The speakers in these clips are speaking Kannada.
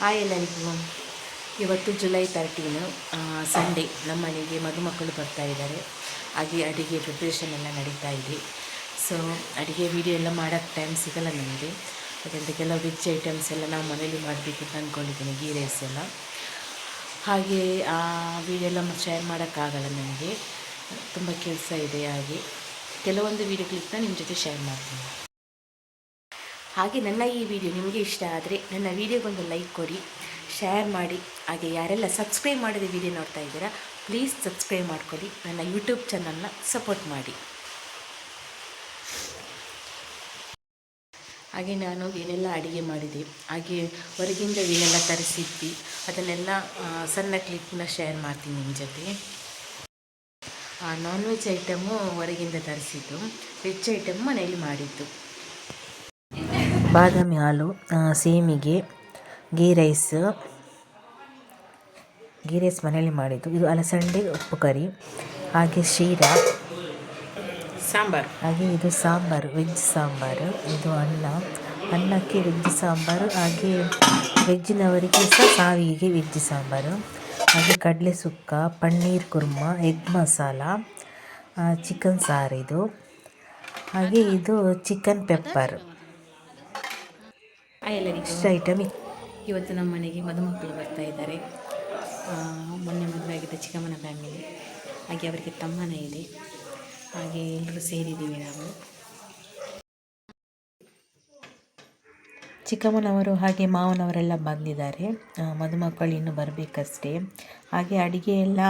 ಹಾಯ್ ಎಲ್ಲರಿಗೂ. ಇವತ್ತು ಜುಲೈ ತರ್ಟೀನು ಸಂಡೇ ನಮ್ಮ ಮನೆಗೆ ಮದುಮಕ್ಕಳು ಬರ್ತಾ ಇದ್ದಾರೆ. ಹಾಗೆ ಅಡುಗೆ ಪ್ರಿಪ್ರೇಷನ್ ಎಲ್ಲ ನಡೀತಾ ಇದೆ. ಸೊ ಅಡುಗೆ ವಿಡಿಯೋ ಎಲ್ಲ ಮಾಡೋಕ್ಕೆ ಟೈಮ್ ಸಿಗಲ್ಲ ನನಗೆ ಯಾಕಂದರೆ ಕೆಲವು ವೆಜ್ ಐಟಮ್ಸ್ ಎಲ್ಲ ನಾವು ಮನೇಲಿ ಮಾಡಬೇಕು ಅಂತ ಅಂದ್ಕೊಂಡಿದ್ದೀನಿ ಗೀ ರೈಸ್ ಎಲ್ಲ. ಹಾಗೆ, ಆ ವೀಡಿಯೋ ಎಲ್ಲ ಶೇರ್ ಮಾಡೋಕ್ಕಾಗಲ್ಲ ನನಗೆ ತುಂಬ ಕೆಲಸ ಇದೆ ಹಾಗೆ. ಕೆಲವೊಂದು ವೀಡಿಯೋ ಕ್ಲಿಪ್ನ ನಿಮ್ಮ ಜೊತೆ ಶೇರ್ ಮಾಡ್ತೀನಿ. ಹಾಗೆ ನನ್ನ ಈ ವಿಡಿಯೋ ನಿಮಗೆ ಇಷ್ಟ ಆದರೆ ನನ್ನ ವಿಡಿಯೋಗೊಂದು ಲೈಕ್ ಕೊಡಿ, ಶೇರ್ ಮಾಡಿ. ಹಾಗೆ ಯಾರೆಲ್ಲ ಸಬ್ಸ್ಕ್ರೈಬ್ ಮಾಡಿದ ವಿಡಿಯೋ ನೋಡ್ತಾ ಇದ್ದೀರಾ ಪ್ಲೀಸ್ ಸಬ್ಸ್ಕ್ರೈಬ್ ಮಾಡ್ಕೊಳ್ಳಿ. ನನ್ನ ಯೂಟ್ಯೂಬ್ ಚಾನಲ್ನ ಸಪೋರ್ಟ್ ಮಾಡಿ. ಹಾಗೆ ನಾನು ಏನೆಲ್ಲ ಅಡುಗೆ ಮಾಡಿದೆ, ಹಾಗೆ ಹೊರಗಿಂದ ಏನೆಲ್ಲ ತರಿಸಿದ್ವಿ ಅದನ್ನೆಲ್ಲ ಸಣ್ಣ ಕ್ಲಿಪ್ನ ಶೇರ್ ಮಾಡ್ತೀನಿ ನಿಮ್ಮ ಜೊತೆ. ನಾನ್ ವೆಜ್ ಐಟಮು ಹೊರಗಿಂದ ತರಿಸಿದ್ದು ವೆಜ್ ಐಟಮ್ ಮನೆಯಲ್ಲಿ ಮಾಡಿದ್ದು. ಬಾದಾಮಿ ಹಾಲು ಸೇಮಿಗೆ ಗೀ ರೈಸ್ ಗೀ ರೈಸ್ ಮನೆಯಲ್ಲಿ ಮಾಡಿದ್ದು. ಇದು ಅಲಸಂಡೆ ಉಪ್ಪು ಕರಿ ಹಾಗೆ ಶೀರಾ. ಸಾಂಬಾರು. ಹಾಗೆ ಇದು ಸಾಂಬಾರು ವೆಜ್ ಸಾಂಬಾರು ಇದು ಅನ್ನ. ಅನ್ನಕ್ಕೆ ವೆಜ್ ಸಾಂಬಾರು ಹಾಗೆ ವೆಜ್ಜಿನವರಿಗೆ ಸಹ ಸಾವಿಗೆ ವೆಜ್ ಸಾಂಬಾರು. ಹಾಗೆ ಕಡಲೆ ಸುಕ್ಕ ಪನ್ನೀರ್ ಕುರ್ಮ ಎಗ್ ಮಸಾಲ ಚಿಕನ್ ಸಾರಿದು ಇದು. ಹಾಗೆ ಇದು ಚಿಕನ್ ಪೆಪ್ಪರ್. ಎಲ್ಲರಿಗೂ ಇಷ್ಟ ಐಟಮ್ ಇವತ್ತು ನಮ್ಮ ಮನೆಗೆ ಮದುಮಕ್ಕಳು ಬರ್ತಾ ಇದ್ದಾರೆ. ಮೊನ್ನೆ ಮದುವೆ ಆಗಿದ್ದ ಚಿಕ್ಕಮ್ಮನ ಫ್ಯಾಮಿಲಿ ಹಾಗೆ ಅವರಿಗೆ ತಮ್ಮನ ಇದೆ. ಹಾಗೆ ಎಲ್ಲರೂ ಸೇರಿದ್ದೀವಿ ನಾವು. ಚಿಕ್ಕಮ್ಮನವರು ಹಾಗೆ ಮಾವನವರೆಲ್ಲ ಬಂದಿದ್ದಾರೆ. ಮದುಮಕ್ಕಳು ಇನ್ನು ಬರಬೇಕಷ್ಟೇ. ಹಾಗೆ ಅಡಿಗೆ ಎಲ್ಲ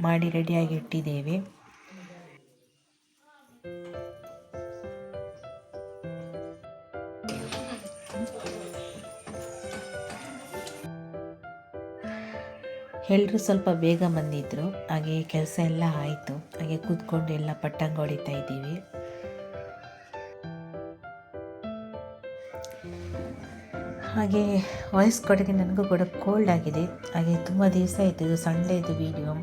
ಮಾಡಿ ರೆಡಿಯಾಗಿ ಇಟ್ಟಿದ್ದೇವೆ. ಎಲ್ಲರೂ ಸ್ವಲ್ಪ ಬೇಗ ಬಂದಿದ್ದರು ಹಾಗೆ ಕೆಲಸ ಎಲ್ಲ ಆಯಿತು. ಹಾಗೆ ಕೂತ್ಕೊಂಡು ಎಲ್ಲ ಪಟ್ಟಂಗ ಹೊಡಿತಾ ಇದ್ದೀವಿ. ಹಾಗೆ ವಾಯ್ಸ್ ಕೊಡೋಕ್ಕೆ ನನಗೂ ಕೂಡ ಕೋಲ್ಡ್ ಆಗಿದೆ. ಹಾಗೆ ತುಂಬ ದಿವಸ ಆಯಿತು. ಇದು ಸಂಡೇದು ವೀಡಿಯೋ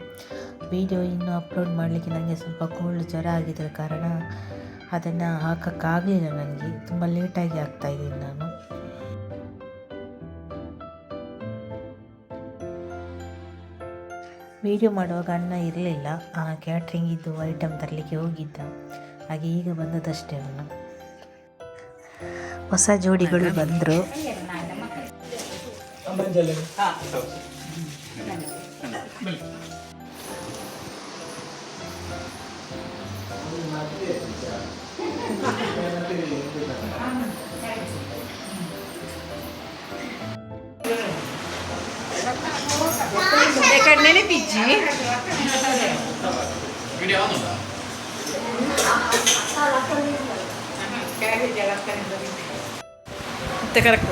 ವೀಡಿಯೋ ಇನ್ನೂ ಅಪ್ಲೋಡ್ ಮಾಡಲಿಕ್ಕೆ ನನಗೆ ಸ್ವಲ್ಪ ಕೋಲ್ಡ್ ಜ್ವರ ಆಗಿದ್ದ ಕಾರಣ ಅದನ್ನು ಹಾಕೋಕ್ಕಾಗಲಿಲ್ಲ ನನಗೆ. ತುಂಬ ಲೇಟಾಗಿ ಆಗ್ತಾಯಿದ್ದೀನಿ ನಾನು. ವಿಡಿಯೋ ಮಾಡುವಾಗ ಅಣ್ಣ ಇರಲಿಲ್ಲ. ಆ ಕ್ಯಾಟ್ರಿಂಗಿದ್ದು ಐಟಮ್ ತರಲಿಕ್ಕೆ ಹೋಗಿದ್ದ. ಹಾಗೆ ಈಗ ಬಂದದಷ್ಟೇ ಅವನು ಹೊಸ ಜೋಡಿಗಳು ಬಂದರು. ನೆನಪಿಜ್ಜಿ ಮತ್ತೆ ಕರೆಕ್ಟ್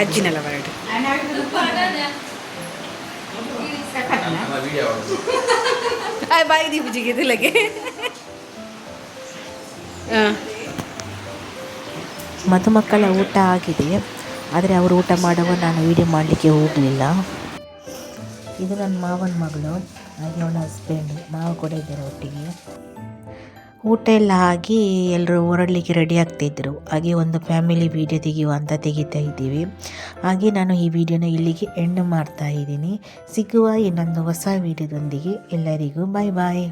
ಅಜ್ಜಿನೆಲ್ಲ ಬರಡು ಬಾಯಿ ದೀಪಜಿಗೆ ಇದಿಲ್ಲಗೆ ಹಾಂ ಮದುಮಕ್ಕಳ ಊಟ ಆಗಿದೆ, ಆದರೆ ಅವರು ಊಟ ಮಾಡುವ ನಾನು ವೀಡಿಯೋ ಮಾಡಲಿಕ್ಕೆ ಹೋಗಲಿಲ್ಲ. ಇದು ನನ್ನ ಮಾವನ ಮಗಳು, ಹಾಗೆ ಅವಳ ಹಸ್ಬೆಂಡ್ ಮಾವ ಕೂಡ ಇದ್ದಾರೆ ಒಟ್ಟಿಗೆ. ಊಟ ಎಲ್ಲ ಆಗಿ ಎಲ್ಲರೂ ಹೊರಡಲಿಕ್ಕೆ ರೆಡಿ ಆಗ್ತಿದ್ರು. ಹಾಗೆ ಒಂದು ಫ್ಯಾಮಿಲಿ ವೀಡಿಯೋ ತೆಗೆಯುವ ಅಂತ ತೆಗಿತಾ ಇದ್ದೀವಿ. ಹಾಗೆ ನಾನು ಈ ವಿಡಿಯೋನ ಇಲ್ಲಿಗೆ ಎಂಡ್ ಮಾಡ್ತಾ ಇದ್ದೀನಿ. ಸಿಗುವ ಇನ್ನೊಂದು ಹೊಸ ವೀಡಿಯೋದೊಂದಿಗೆ ಎಲ್ಲರಿಗೂ ಬಾಯ್ ಬಾಯ್